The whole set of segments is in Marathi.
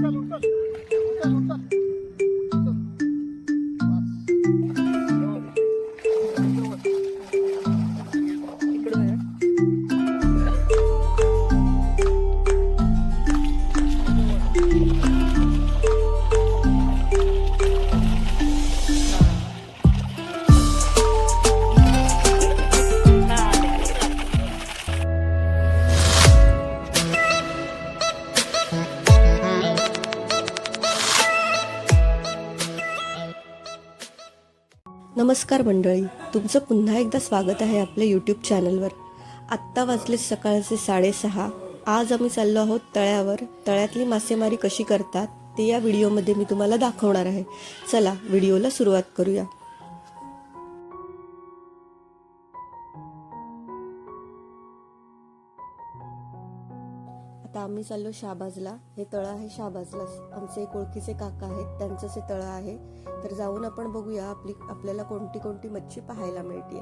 再录下去，再录下。नमस्कार मंडळी तुमचं पुन्हा एकदा स्वागत आहे आपल्या यूट्यूब चॅनलवर आत्ता वाजले सकाळचे साडेसहा. आज आम्ही चाललो आहोत तळ्यावर. तळ्यातली मासेमारी कशी करतात ते या व्हिडिओमध्ये मी तुम्हाला दाखवणार आहे. चला व्हिडिओला सुरुवात करूया. आम्ही चाललो शाहबाजला. हे तळं आहे शाहबाजला. आमचे एक ओळखीचे काका आहेत. त्यांचंच हे तळं आहे. तर जाऊन आपण बघूया आपली आपल्याला कोणती कोणती मच्छी पाहायला मिळते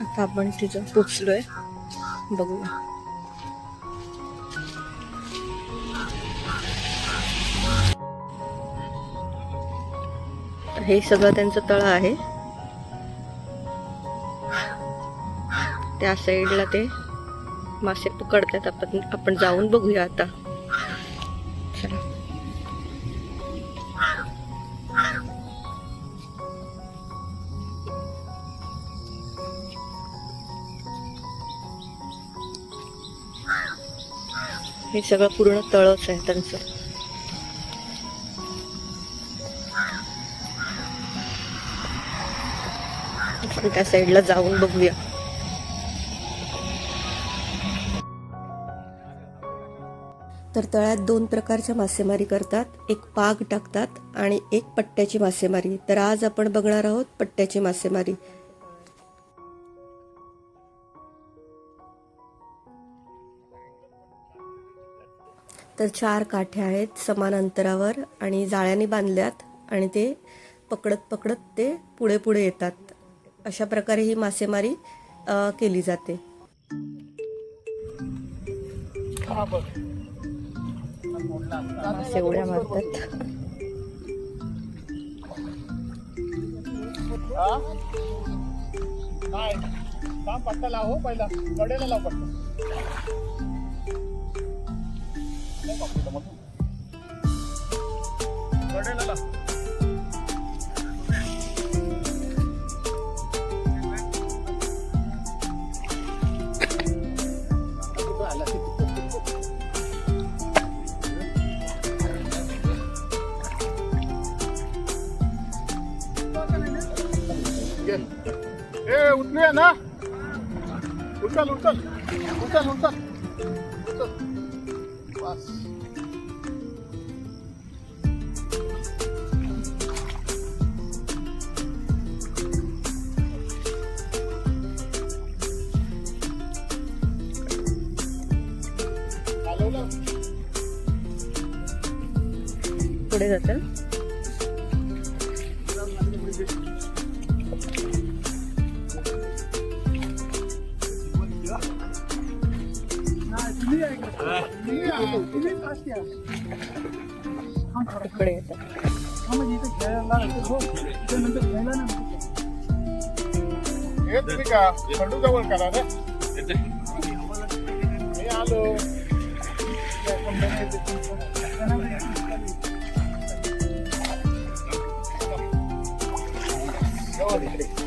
आता आपण तिथं पोचलोय. बघूया. हे सगळं त्यांचं तळ आहे. त्या साईडला ते मासे पकडतात. आपण आपण जाऊन बघूया आता. चला. हे सगळं पूर्ण तळच आहे त्यांचं. आपण त्या साईडला जाऊन बघूया. तर तळ्यात दोन प्रकारच्या मासेमारी करतात. एक पाग टाकतात आणि एक पट्ट्याची मासेमारी. तर आज आपण बघणार आहोत पट्ट्याची मासेमारी. तर चार काठ्या आहेत समान अंतरावर आणि जाळ्याने बांधल्यात आणि ते पकडत पकडत ते पुढे पुढे येतात. अशा प्रकारे ही मासेमारी केली जाते. मासे उड्या मारतात. काम पट्टा लाव हो पहिला कडेला लाव पट्टा कडेला लाव उचलूया ना? उचल उचल. उचल उचल. उचल. बस. पुढे जातात इकडे येतात हे तुम्ही का खंडू जवळ करा रे मी आलो जवळ इकडे.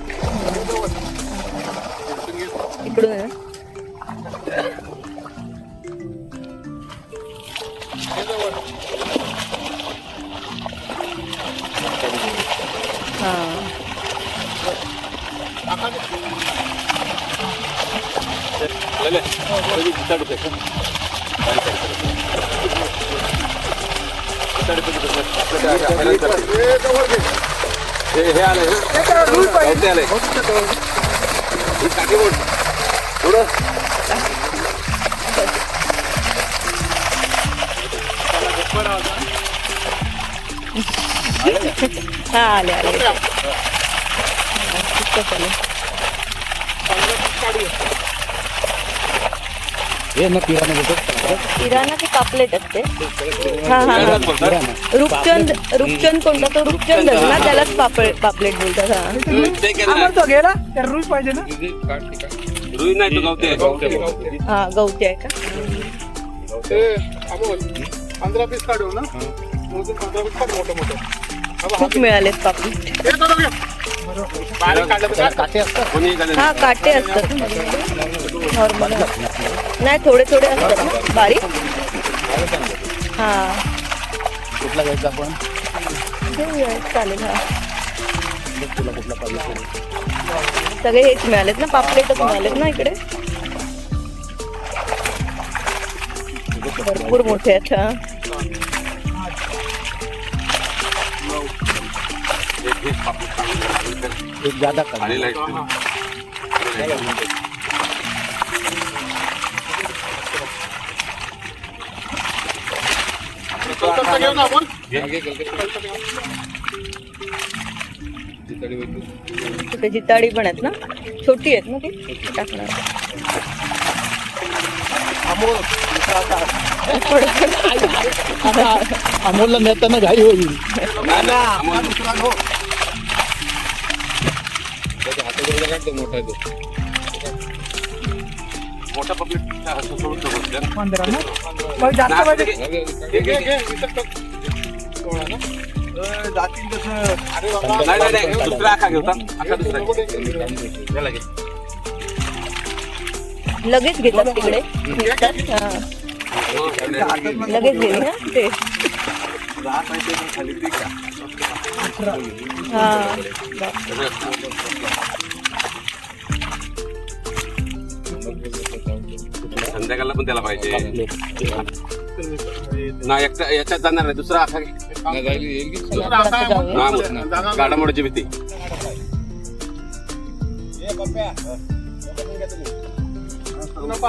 हे हे आलंय ना आलंय थोडं हा आले आले. हे ना किराणा देतो किराणा की पापलेट असते हा हा हा. रूपचंद रूपचंद कोणता तो? रूपचंदच ना त्यालाच पापलेट पापलेट बोलतात हा. ते गेला तर रुई पाहिजे ना. रुई नाही तो गावते आहे. हा गवती आहे का? ते पंधरा पीस काढू ना. मोजून पंधरा पीस काढ मोठं मोठं. खूप मिळालेत पापलेट हे काटे असतात. हा नॉर्मल नाही थोडे थोडे असतात ना बारीक. हा. कुठला घ्यायचा आपण? चालेल हा. सगळे हेच मिळालेत ना पापलेटच मिळालेत ना इकडे. भरपूर मोठे आहेत एक- आलेलं आहे. जिताडी पण आहेत ना छोटी आहेत ना ती टाकणार. अमोलला नेताना घाई होईल. घो. मोठा पब्लिक सोडून. पंधरा ना? मग जास्त पाहिजे जातील तसं. नाही नाही नाही दुसरा आखा घेऊ आखा दुसरा. याला घे. लगेच. घेतात तिकडे. हा. लगेच गेली ना ते. हा. संध्याकाळला पण त्याला पाहिजे. नाही. एकटा याच्यात जाणार नाही. दुसरा आखा घे. दुसरा आता आहे मग. हा, मग. गाडा मोडायची भीती. नको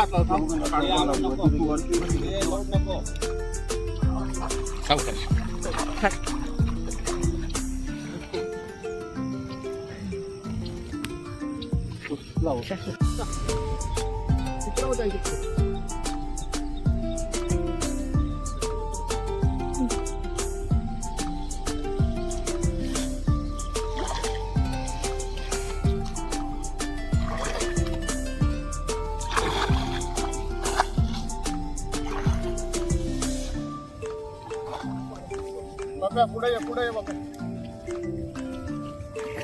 हात लावतो. बाप्या, पुढे ये पुढे ये बाप्या.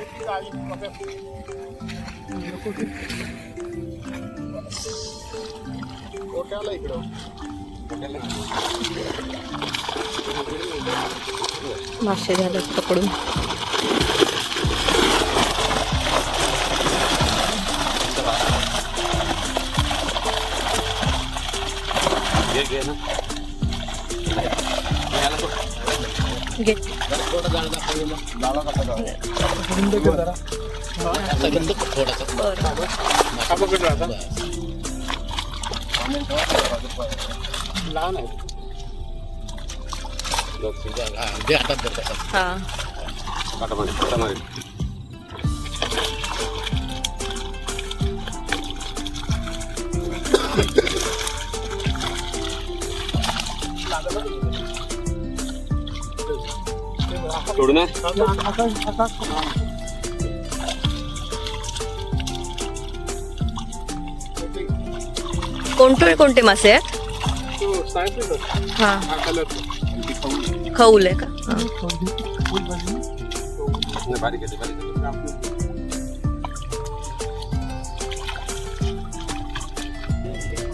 इतकी जाळी, बाप्या. गोट्याला इकडं मासे झाले पकडून घे घे ना घे लहान आहे हा काटा सोडू ना आकाश आकाश कोणते कोणते मासे आहेत तो सायन्स हा हा कलर खऊल आहे का हा. नाही, बारीक येते बारीक येते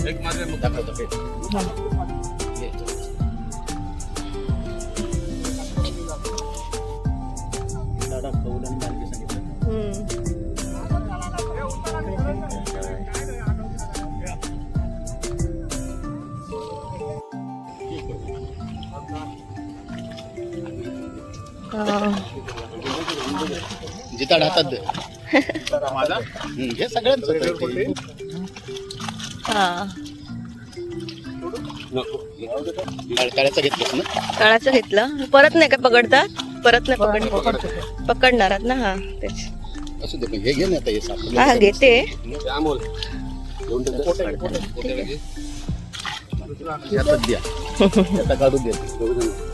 एक माझे मग दाखवतो हा. जिताड हातात दे. माझा हम्म, हे सगळ्यांचं आहे. ते. हा. नको. काळ- काळ्याचं घेतलंस ना? तळाचं घेतलं. परत नाही का पकडतात? परत नाही पकडणार पकडणार आहात ना हा. तेच. असू दे पण हे घे ना आता हे हा घेते. अमोल द्या. काढून द्या.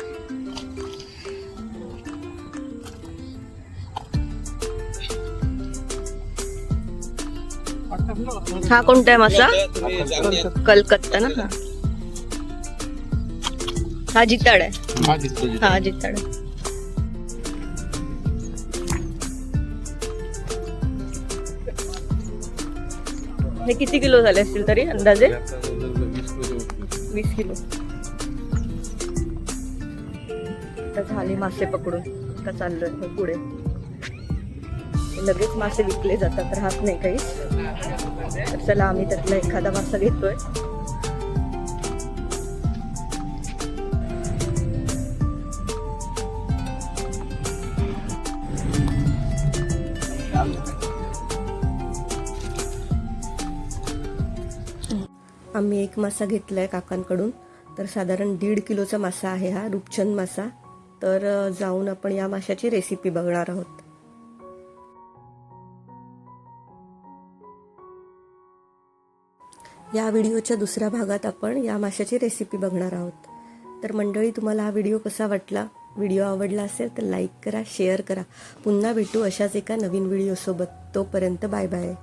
हा कोणता आहे मासा? कलकत्ता ना? हा. हा जिताड आहे. हा जिताड आहे. हे किती किलो झाले असतील तरी अंदाजे? वीस किलो. झाले मासे पकडून. आता चाललोय पुढे. लगेच मासे विकले जातात राहत नाही काही. तर चला आम्ही त्यातला एखादा मासा घेतोय. आम्ही एक मासा घेतलाय काकांकडून. तर साधारण दीड किलोचा मासा आहे हा रूपचंद मासा. तर जाऊन आपण या माशाची रेसिपी बघणार आहोत. या व्हिडिओच्या दुसऱ्या भागात आपण या माशाची रेसिपी बघणार आहोत. तर मंडळी तुम्हाला हा व्हिडिओ कसा वाटला? व्हिडिओ आवडला असेल तर लाईक करा शेअर करा. पुन्हा भेटू अशाच एका नवीन व्हिडिओसोबत. तोपर्यंत बाय बाय.